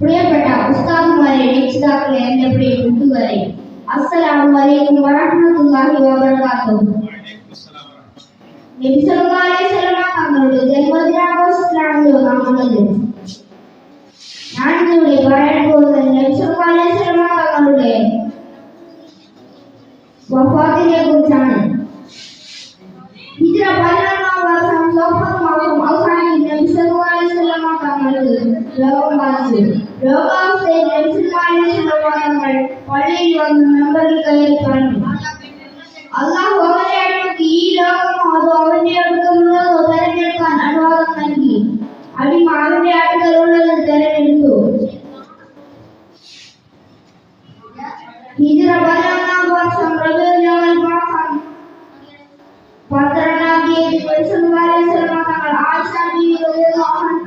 പ്രിയപ്പെട്ട ഉസ്താദുമാരെ രക്ഷിതാക്കളെ എന്റെ പ്രിയ കൂട്ടുകാരെ അസ്സലാമു അലൈക്കും വറഹ്മത്തുള്ളാഹി വബറകാതുഹു നബി സല്ലല്ലാഹു അലൈഹി വസല്ലമ തങ്ങളുടെ ജന്മദിനാഘോഷത്തിലാണല്ലോ നമ്മളുള്ളത് ഞാൻ ഇവിടെ പറയാൻ പോകുന്നത് നബി സല്ലല്ലാഹു അലൈഹി വസല്ലമ തങ്ങളുടെ വഫാത്തിനെ കുറിച്ചാണ് ഹിജ്റ ರೋಗಮಾಸು ರೋಗಮಾಸೆ ಮೆಡಿಸಿನ್ ಮಾಡಿಸಿದ ಮಾನವರು ಒಳ್ಳೆಯ ಒಂದು ನಂಬರ್ ಕೈಯಲ್ಲಿ ಬಂದು ಅಲ್ಲಾಹ್ ಹೋಗಲೇಡಕ್ಕೆ ಈ ರೋಗಮ ಅದು ಅವನೇ ಅಡುಗಲು ತೆರೆದಿಡ್ಕ ಅನುವಾದ ನನಗೆ ಅಡಿ ಮಾವನೇ ಅಡುಗಲು ತೆರೆದಿಡ್ತು ಇದರ ಬಲವನ್ನ ಬಾಸಂ ಪ್ರಭುವಿನ ಬಾಸಂ ಪತ್ರನಾಗಿ ವಯಸ್ಸನ್ನು ಆಯಿಸಲು ಮಾತಾಡ ಆಶಾ ನೀವು ಆಹ್ವಾನ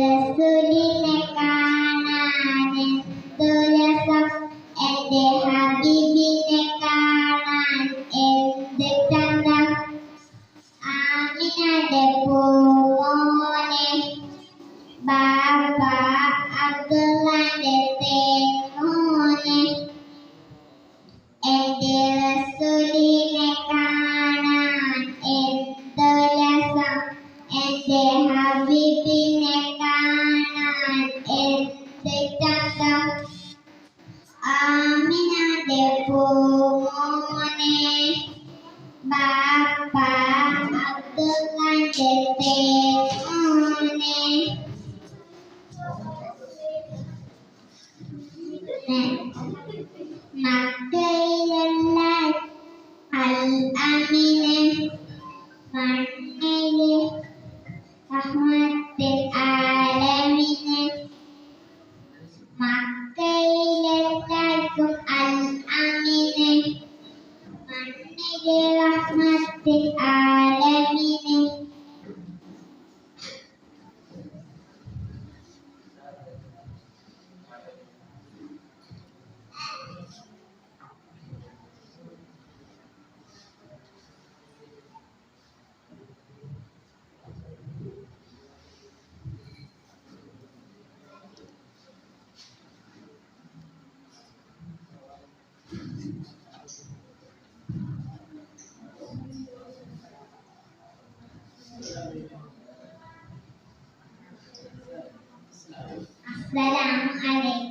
can't മക്കയിലുള്ള അൽ അമിനെ മണ്ണിലെ റഹ്മത്തിൽ Salam alaikum.